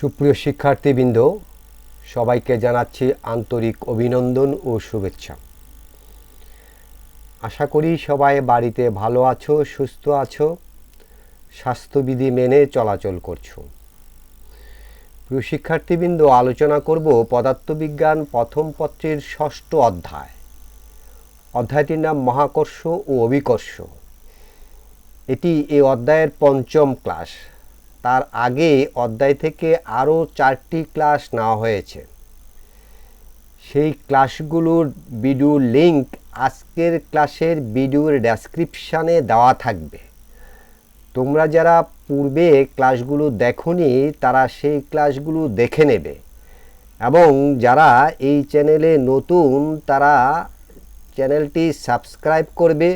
সুপ্রিয় শিক্ষার্থীবৃন্দ, সবাইকে জানাচ্ছি আন্তরিক অভিনন্দন ও শুভেচ্ছা। আশা করি সবাই বাড়িতে ভালো আছো, সুস্থ আছো, স্বাস্থ্যবিধি মেনে চলাচল করছ। প্রিয় শিক্ষার্থীবৃন্দ, আলোচনা করব পদার্থবিজ্ঞান প্রথম পত্রের ষষ্ঠ অধ্যায়। অধ্যায়টির নাম মহাকর্ষ ও অভিকর্ষ। এটি এই অধ্যায়ের পঞ্চম ক্লাস। তার আগে অধ্যায় থেকে আরও চারটি ক্লাস নেওয়া হয়েছে। সেই ক্লাসগুলোর ভিডিও লিংক আজকের ক্লাসের ভিডিওর ডেসক্রিপশানে দেওয়া থাকবে। তোমরা যারা পূর্বে ক্লাসগুলো দেখনি, তারা সেই ক্লাসগুলো দেখে নেবে। এবং যারা এই চ্যানেলে নতুন, তারা চ্যানেলটি সাবস্ক্রাইব করবে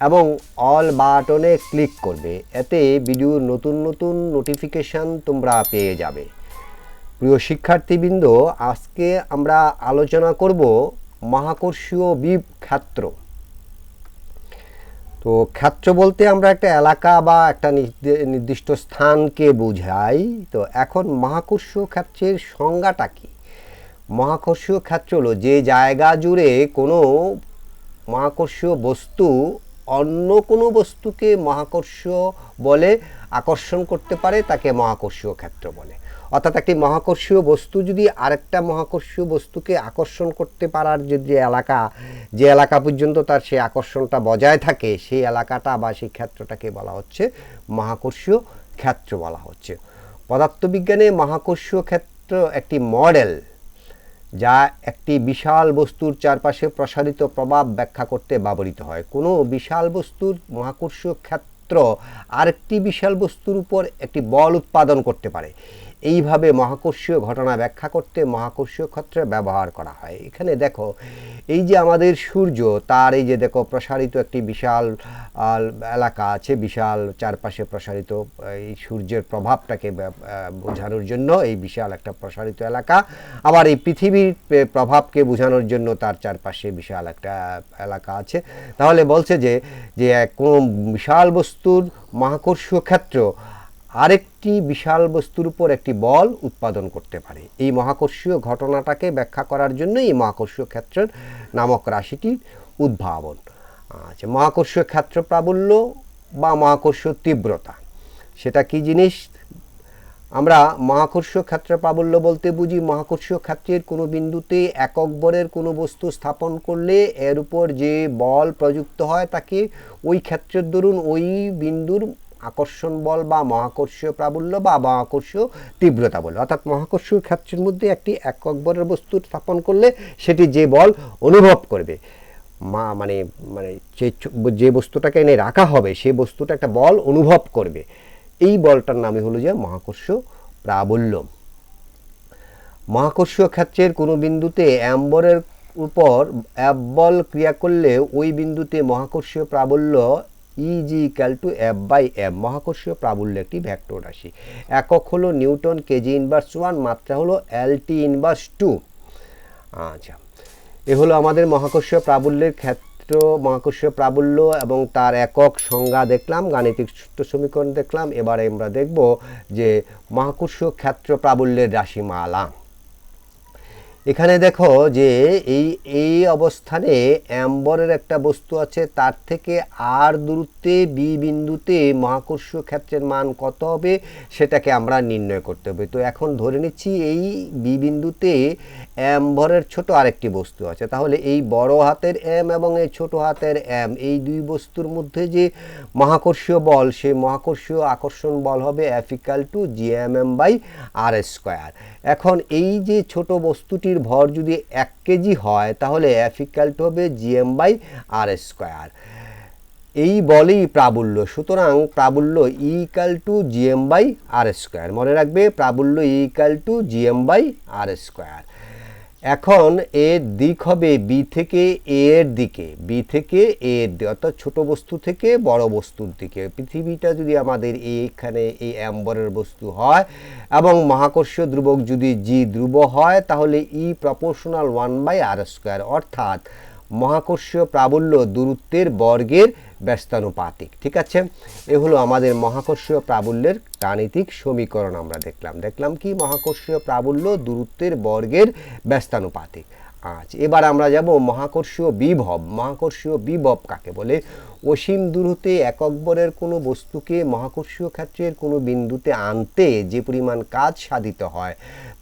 এবং অল বাটনে ক্লিক করবে। এতে ভিডিওর নতুন নতুন নোটিফিকেশান তোমরা পেয়ে যাবে। প্রিয় শিক্ষার্থীবৃন্দ, আজকে আমরা আলোচনা করব মহাকর্ষীয় বিপ ক্ষেত্র তো ক্ষেত্র বলতে আমরা একটা এলাকা বা একটা নির্দি- নির্দিষ্ট স্থানকে বোঝাই। তো এখন মহাকর্ষীয় ক্ষেত্রের সংজ্ঞাটা কি? মহাকর্ষীয় ক্ষেত্র হলো যে জায়গা জুড়ে কোনো মহাকর্ষীয় বস্তু অন্য কোনো বস্তুকে মহাকর্ষীয় বলে আকর্ষণ করতে পারে, তাকে মহাকর্ষীয় ক্ষেত্র বলে। অর্থাৎ একটি মহাকর্ষীয় বস্তু যদি আরেকটা মহাকর্ষীয় বস্তুকে আকর্ষণ করতে পারার যে এলাকা যে এলাকা পর্যন্ত তার সেই আকর্ষণটা বজায় থাকে, সেই এলাকাটা বা সেই ক্ষেত্রটাকে বলা হচ্ছে মহাকর্ষীয় ক্ষেত্র বলা হচ্ছে। পদার্থবিজ্ঞানে মহাকর্ষীয় ক্ষেত্র একটি মডেল যা একটি বিশাল বস্তুর চারপাশে প্রসারিত প্রভাব ব্যাখ্যা করতে ব্যবহৃত হয়। কোনো বিশাল বস্তুর মহাকর্ষীয় ক্ষেত্র আরেকটি বিশাল বস্তুর উপর একটি বল উৎপাদন করতে পারে। এইভাবে মহাকর্ষীয় ঘটনা ব্যাখ্যা করতে মহাকর্ষীয় ক্ষেত্রে ব্যবহার করা হয়। এখানে দেখো, এই যে আমাদের সূর্য, তার এই যে দেখো প্রসারিত একটি বিশাল এলাকা আছে, বিশাল চারপাশে প্রসারিত, এই সূর্যের প্রভাবটাকে বোঝানোর জন্য এই বিশাল একটা প্রসারিত এলাকা। আবার এই পৃথিবীর প্রভাবকে বোঝানোর জন্য তার চারপাশে বিশাল একটা এলাকা আছে। তাহলে বলছে যে যে কোনো বিশাল বস্তুর মহাকর্ষীয় ক্ষেত্র আরেকটি বিশাল বস্তুর উপর একটি বল উৎপাদন করতে পারে। এই মহাকর্ষীয় ঘটনাটাকে ব্যাখ্যা করার জন্য এই মহাকর্ষীয় ক্ষেত্রের নামক রাশিটির উদ্ভাবন। আচ্ছা মহাকর্ষীয় ক্ষেত্র প্রাবল্য বা মহাকর্ষীয় তীব্রতা, সেটা কি জিনিস? আমরা মহাকর্ষীয় ক্ষেত্র প্রাবল্য বলতে বুঝি, মহাকর্ষীয় ক্ষেত্রের কোনো বিন্দুতে একক বরের কোনো বস্তু স্থাপন করলে এর উপর যে বল প্রযুক্ত হয় তাকে ওই ক্ষেত্রের দরুন ওই বিন্দুর আকর্ষণ বল বা মহাকর্ষীয় প্রাবল্য বা মহাকর্ষীয় তীব্রতা বলে। অর্থাৎ মহাকর্ষীয় ক্ষেত্রের মধ্যে একটি একক বরের বস্তু স্থাপন করলে সেটি যে বল অনুভব করবে, মা মানে মানে যে বস্তুটাকে এনে রাখা হবে সেই বস্তুটা একটা বল অনুভব করবে। এই বলটার নামই হলো যে মহাকর্ষীয় প্রাবল্য। মহাকর্ষীয় ক্ষেত্রের কোনো বিন্দুতে অ্যাম্বরের উপর অ্যাপ বল ক্রিয়া করলে ওই বিন্দুতে মহাকর্ষীয় প্রাবল্য is equal to F by M মহাকর্ষীয় প্রাবল্য একটি ভ্যাক্টর রাশি। একক হলো নিউটন কেজি ইনভার্স ওয়ান মাত্রা হলো এল টি ইনভার্স টু আচ্ছা এ হলো আমাদের মহাকর্ষীয় প্রাবল্যের ক্ষেত্র, মহাকর্ষীয় প্রাবল্য এবং তার একক সংজ্ঞা দেখলাম, গাণিতিক সূত্র সমীকরণ দেখলাম। এবারে আমরা দেখব যে মহাকর্ষীয় ক্ষেত্র প্রাবল্যের রাশিমালা। এখানে দেখো যে এই এই অবস্থানে অ্যাম্বরের একটা বস্তু আছে, তার থেকে আর দূরত্বে, বি বিন্দুতে মহাকর্ষীয় ক্ষেত্রের মান কত হবে, সেটাকে আমরা নির্ণয় করতে হবে। তো এখন ধরে নিচ্ছি এই বি বিন্দুতে অ্যাম্বরের ছোট আরেকটি বস্তু আছে। তাহলে এই বড় হাতের এম এবং এই ছোট হাতের এম, এই দুই বস্তুর মধ্যে যে মহাকর্ষীয় বল, সেই মহাকর্ষীয় আকর্ষণ বল হবে equal to G M M by R square এখন এই যে ছোট বস্তুটির ভর যদি এক কেজি হয়, তাহলে অ্যাফিক্যাল টু হবে জিএম বাই আর স্কোয়ার এই বলেই প্রাবল্য, সুতরাং প্রাবল্য equal to GM by R square মনে রাখবে, প্রাবল্য equal to GM by R square এখন এর দিক হবে বি থেকে এ এর দিকে, বি থেকে এ এর দিকে, অর্থাৎ ছোটো বস্তু থেকে বড় বস্তুর দিকে। পৃথিবীটা যদি আমাদের এইখানে এই অ্যাম্বরের বস্তু হয় এবং মহাকর্ষীয় ধ্রুবক যদি জি ধ্রুব হয়, তাহলে E proportional one by R square অর্থাৎ মহাকর্ষীয় প্রাবল্য দূরত্বের বর্গের ব্যস্তানুপাতিক, ঠিক আছে? এ হলো আমাদের মহাকর্ষীয় প্রাবল্যের গাণিতিক সমীকরণ আমরা দেখলাম। দেখলাম কি? মহাকর্ষীয় প্রাবল্য দূরত্বের বর্গের ব্যস্তানুপাতিক। আচ্ছা এবার আমরা যাব মহাকর্ষীয় বিভব মহাকর্ষীয় বিভব কাকে বলে? অসীম দূরত্বে একক বরের কোনো বস্তুকে মহাকর্ষীয় ক্ষেত্রের কোনো বিন্দুতে আনতে যে পরিমাণ কাজ সাধিত হয়,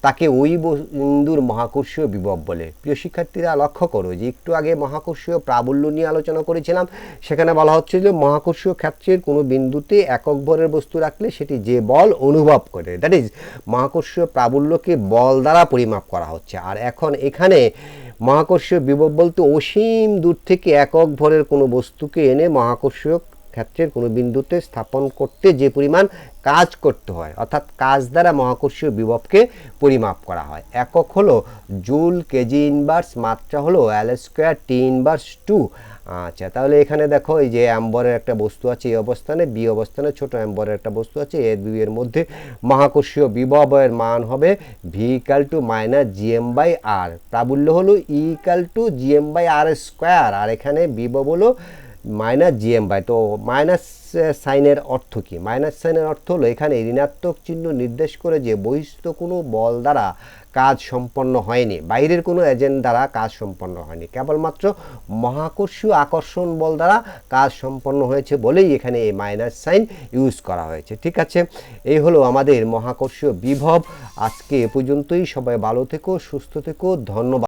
তাকে ওই বিন্দুর মহাকর্ষীয় বিভব বলে। প্রিয় শিক্ষার্থীরা, লক্ষ্য করো যে একটু আগে মহাকর্ষীয় প্রাবল্য নিয়ে আলোচনা করেছিলাম, সেখানে বলা হচ্ছে যে মহাকর্ষীয় ক্ষেত্রের কোনো বিন্দুতে একক ভরের বস্তু রাখলে সেটি যে বল অনুভব করে, দ্যাট ইজ, মহাকর্ষীয় প্রাবল্যকে বল দ্বারা পরিমাপ করা হচ্ছে। আর এখন এখানে মহাকর্ষীয় বিভব বলতে অসীম দূর থেকে একক ভরের কোনো বস্তুকে এনে মহাকর্ষীয় ক্ষেত্রের কোনো বিন্দুতে স্থাপন করতে যে পরিমাণ কাজ করতে হয়, অর্থাৎ কাজ দ্বারা মহাকর্ষীয় বিভবকে পরিমাপ করা হয়। একক হলো জুল কেজি ইনভার্স মাত্রা হলো L square T inverse two আচ্ছা তাহলে এখানে দেখো এই যে অ্যাম্বরের একটা বস্তু আছে এই অবস্থানে বি অবস্থানে ছোট অ্যাম্বরের একটা বস্তু আছে এ দুই এর মধ্যে মহাকর্ষীয় বিভবের মান হবে V equal to minus GM by R প্রাবল্য হলো E equal to GM by R square আর এখানে বিভব হলো মাইনাস জিএম বাই, তো মাইনাস সাইনের অর্থ কি? মাইনাস সাইনের অর্থ হলো এখানে ঋণাত্মক চিহ্ন নির্দেশ করে যে বহিষ্ঠ কোনো বল দ্বারা কাজ সম্পন্ন হয়নি। বাইরের কোনো এজেন্ট দ্বারা কাজ সম্পন্ন হয়নি। কেবলমাত্র মহাকর্ষীয় আকর্ষণ বল দ্বারা কাজ সম্পন্ন হয়েছে বলেই এখানে এই মাইনাস সাইন ইউজ করা হয়েছে। ঠিক আছে? এই হলো আমাদের মহাকর্ষীয় বিভব। আজকে এ পর্যন্তই। সবাই ভালো থেকো, সুস্থ থেকো। ধন্যবাদ।